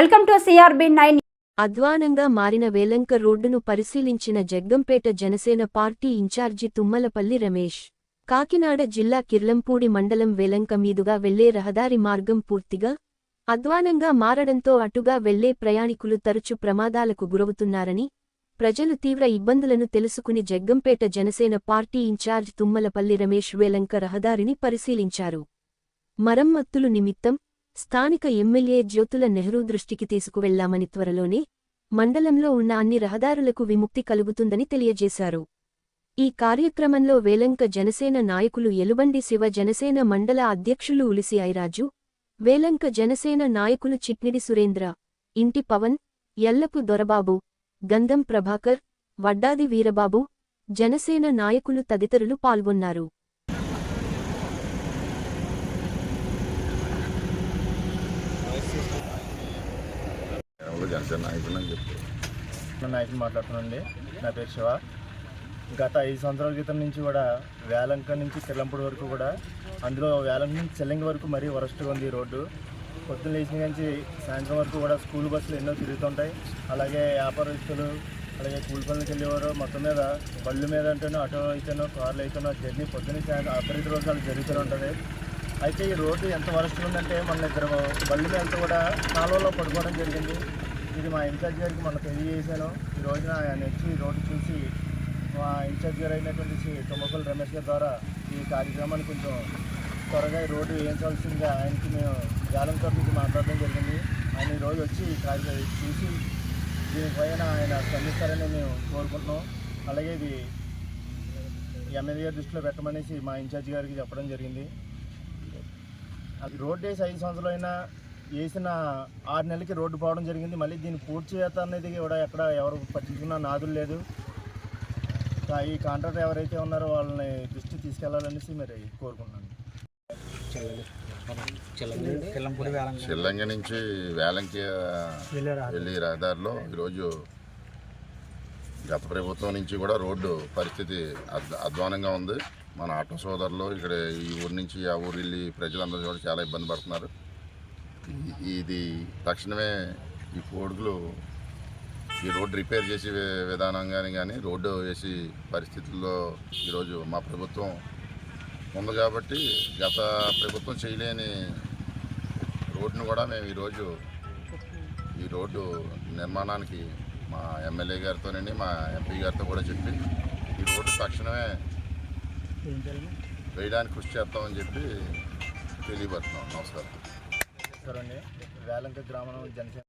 Welcome to CRB nine. అధ్వానంగా మారిన వేలంక రోడ్డును పరిశీలించిన జగ్గంపేట జనసేన పార్టీ ఇన్ఛార్జి తుమ్మలపల్లి రమేష్ కాకినాడ జిల్లా కిర్లంపూడి మండలం వేలంక మీదుగా వెళ్ళే రహదారి మార్గం పూర్తిగా అధ్వానంగా మారడంతో అటుగా వెళ్ళే ప్రయాణికులు తరచు ప్రమాదాలకు గురవుతున్నారని ప్రజలు తీవ్ర ఇబ్బందులను తెలుసుకుని జగ్గంపేట జనసేన పార్టీ ఇన్ఛార్జ్ తుమ్మలపల్లి రమేష్ వేలంక రహదారిని పరిశీలించారు. మరమ్మత్తులు నిమిత్తం స్థానిక ఎమ్మెల్యే జ్యోతుల నెహ్రూ దృష్టికి తీసుకువెళ్ళామని త్వరలోనే మండలంలో ఉన్న అన్ని రహదారులకు విముక్తి కలుగుతుందని తెలియజేశారు. ఈ కార్యక్రమంలో వేలంక జనసేన నాయకులు ఎలుబండి శివ జనసేన మండల అధ్యక్షులు ఉలిసి ఐరాజు వేలంక జనసేన నాయకులు చిట్నిడి సురేంద్ర ఇంటి పవన్ ఎల్లపు దొరబాబు గంధం ప్రభాకర్ వడ్డాది వీరబాబు జనసేన నాయకులు తదితరులు పాల్గొన్నారు. జనసేన నాయకులు అని చెప్పి. నా నాయకులు నా పేరు శివ. గత ఐదు సంవత్సరాల క్రితం నుంచి కూడా వేలంక నుంచి కిర్లంపూడి వరకు కూడా అందులో వేలంక నుంచి చెల్లింగి వరకు మరీ వరస్ట్గా ఉంది ఈ రోడ్డు. పొద్దున్న లేచిన నుంచి సాయంత్రం వరకు కూడా స్కూల్ బస్సులు ఎన్నో తిరుగుతుంటాయి. అలాగే వ్యాపారస్తులు అలాగే కూలి పనులకు వెళ్ళేవారు. మొత్తం మీద బళ్ళు మీద అంటేనో ఆటో అయితేనో కార్లు అయితేనో జర్నీ పొద్దున్న సాయంత్రం అపరిత రోజులు జరుగుతూనే ఉంటుంది. అయితే ఈ రోడ్డు ఎంత వరస్ట్ ఉందంటే మన ఇద్దరు బళ్ళు మీద కూడా కాలువలో పడుకోవడం జరిగింది. ఇది మా ఇన్ఛార్జ్ గారికి మొన్న తెలియజేశాను. ఈ రోజున ఆయన వచ్చి ఈ రోడ్డు చూసి మా ఇన్ఛార్జ్ గారు అయినటువంటి శ్రీ తుమ్మకల్ రమేష్ గారి ద్వారా ఈ కార్యక్రమాన్ని కొంచెం త్వరగా ఈ రోడ్డు వేయించవలసిందిగా ఆయనకి మేము జాలం తరఫు మాట్లాడడం జరిగింది. ఆయన ఈ రోజు వచ్చి ఈ చూసి దీనిపైన ఆయన స్పందిస్తారని మేము కోరుకుంటున్నాం. అలాగే ఇది ఎమ్మెల్యే గారి దృష్టిలో పెట్టమనేసి మా ఇన్ఛార్జ్ గారికి చెప్పడం జరిగింది. అది రోడ్డు వేసి ఐదు సంవత్సరాలు అయినా వేసిన ఆరు నెలలకి రోడ్డు పోవడం జరిగింది. మళ్ళీ దీన్ని పూర్తి చేత అనేది కూడా ఎక్కడ ఎవరు పట్టించుకున్న నాదులు లేదు. ఈ కాంట్రాక్టర్ ఎవరైతే ఉన్నారో వాళ్ళని దృష్టి తీసుకెళ్ళాలనేసి మరి కోరుకుంటున్నాను. చెల్లంగి. నుంచి వేలంకి వెళ్ళి రహదారిలో ఈరోజు గత ప్రభుత్వం నుంచి కూడా రోడ్డు పరిస్థితి అధ్వానంగా ఉంది. మన ఆటో సోదరులు ఇక్కడ ఈ ఊరు నుంచి ఆ ఊరు వెళ్ళి ప్రజలందరూ కూడా చాలా ఇబ్బంది పడుతున్నారు. ఈ- ఇది తక్షణమే ఈ కోడుగులు ఈ రోడ్డు రిపేర్ చేసే విధానం కానీ కానీ రోడ్డు వేసి పరిస్థితుల్లో ఈరోజు మా ప్రభుత్వం ఉంది కాబట్టి గత ప్రభుత్వం చేయలేని రోడ్డును కూడా మేము ఈరోజు ఈ రోడ్డు నిర్మాణానికి మా ఎమ్మెల్యే గారితోనండి మా ఎంపీ గారితో కూడా చెప్పి ఈ రోడ్డు తక్షణమే వేయడానికి కృషి చేస్తామని చెప్పి తెలియపడుతున్నాం నమస్కారం. సరే అండి వేలంక గ్రామం జనసేన